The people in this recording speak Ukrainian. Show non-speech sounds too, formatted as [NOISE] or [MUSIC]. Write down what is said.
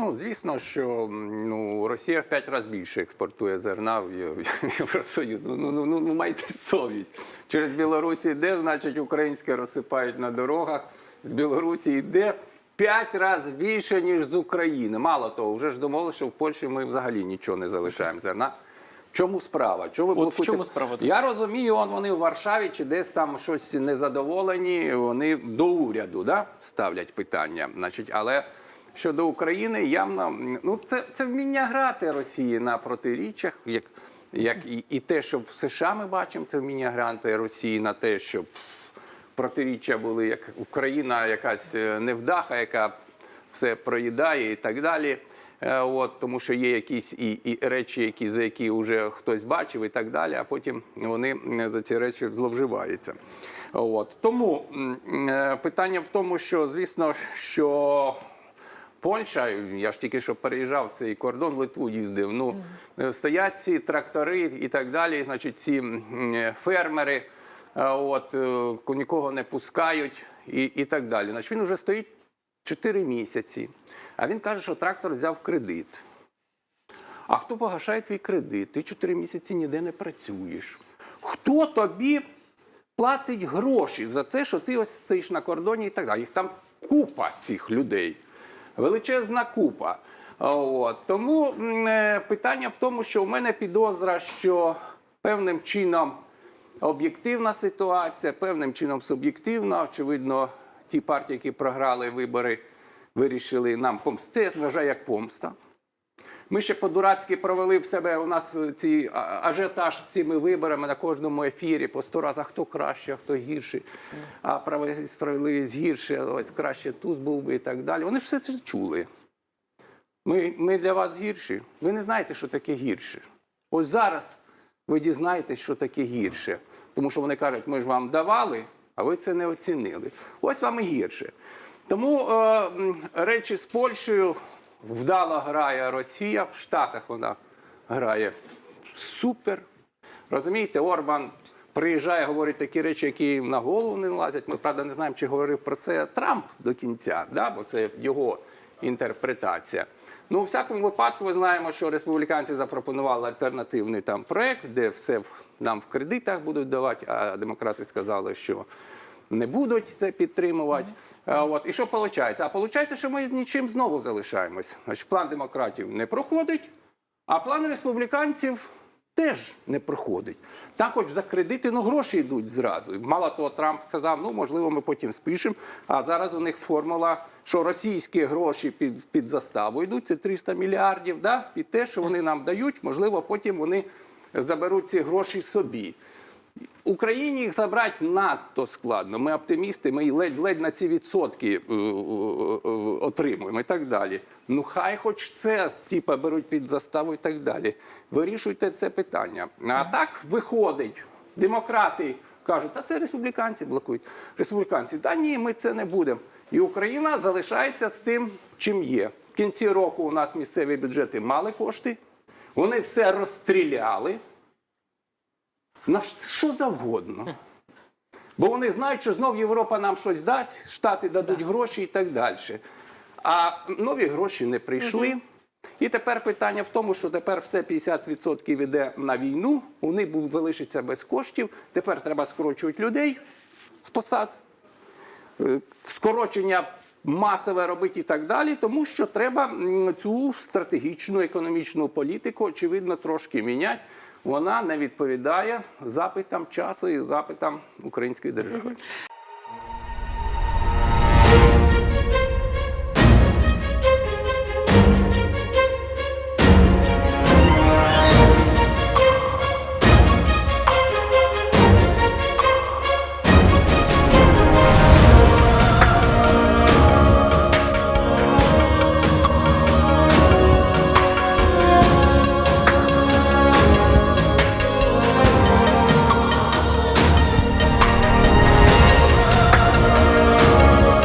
Ну, звісно, що ну, Росія в п'ять разів більше експортує зерна в [LAUGHS] Євросоюз. Ну, ну, ну, ну, майте совість. Через Білорусі йде, значить, українське розсипають на дорогах. З Білорусі йде п'ять разів більше, ніж з України. Мало того, вже ж домовилися, що в Польщі ми взагалі нічого не залишаємо зерна. В Чому справа? Чого ви От в чому справа? Я розумію, он вони в Варшаві чи десь там щось незадоволені. Вони до уряду да, ставлять питання. Значить, але щодо України, явно ну це, це вміння грати Росії на протиріччях, як, як і, і те, що в США ми бачимо, це вміння грати Росії на те, щоб протиріччя були як Україна, якась е, невдаха, яка все проїдає і так далі. Е, От, тому що є якісь і, і речі, які, за які вже хтось бачив, і так далі, а потім вони е, за ці речі зловживаються. От. Тому питання в тому, що звісно, що Польща, я ж тільки що переїжджав цей кордон, в Литву їздив. Ну е, стоять ці трактори і так далі. Значить, ці е, фермери, е, от нікого не пускають і, і так далі. Значить, він вже стоїть 4 місяці. А він каже, що трактор взяв кредит. А хто погашає твій кредит? Ти 4 місяці ніде не працюєш. Хто тобі платить гроші за це, що ти ось стоїш на кордоні і так далі? Їх там купа цих людей. Величезна купа. От. Тому е, питання в тому, що у мене підозра, що певним чином об'єктивна ситуація, певним чином суб'єктивна. Очевидно, ті партії, які програли вибори, вирішили нам помсти. Я вважаю як помста. Ми ще по-дурацьки провели в себе у нас ці а- ажіотаж цими виборами на кожному ефірі по сто разів, хто краще, хто гірший, а справедливість гірше, ось краще тут був би і так далі. Вони ж все це чули. Ми, ми для вас гірші. Ви не знаєте, що таке гірше. Ось зараз ви дізнаєтесь, що таке гірше. Тому що вони кажуть, ми ж вам давали, а ви це не оцінили. Ось вам і гірше. Тому е, речі з Польщею вдало грає Росія, в Штатах вона грає супер. Розумієте, Орбан приїжджає, говорить такі речі, які їм на голову не лазять. Ми, правда, не знаємо, чи говорив про це Трамп до кінця, да? бо це його інтерпретація. Ну, у всякому випадку, ми знаємо, що республіканці запропонували альтернативний там проект, де все нам в кредитах будуть давати, а демократи сказали, що не будуть це підтримувати. А, От. І що виходить? А виходить, що ми нічим знову залишаємось. Значить, план демократів не проходить, а план республіканців теж не проходить. Також за кредити ну, гроші йдуть зразу. Мало того, Трамп сказав, ну можливо, ми потім спишемо. А зараз у них формула, що російські гроші під, під заставу йдуть, це 300 мільярдів, да? під те, що вони нам дають, можливо, потім вони заберуть ці гроші собі. Україні їх забрати надто складно. Ми оптимісти, ми ледь-ледь на ці відсотки е, е, е, отримуємо і так далі. Ну хай хоч це типа беруть під заставу і так далі. Вирішуйте це питання. А так виходить, демократи кажуть, а це республіканці блокують. Республіканці, та ні, ми це не будемо. І Україна залишається з тим, чим є. В кінці року у нас місцеві бюджети мали кошти, вони все розстріляли на що завгодно. Бо вони знають, що знов Європа нам щось дасть, Штати дадуть гроші і так далі. А нові гроші не прийшли. І тепер питання в тому, що тепер все 50% йде на війну, вони залишаться без коштів. Тепер треба скорочувати людей з посад, е, скорочення масове робити і так далі, тому що треба цю стратегічну економічну політику, очевидно, трошки міняти. Вона не відповідає запитам часу і запитам української держави.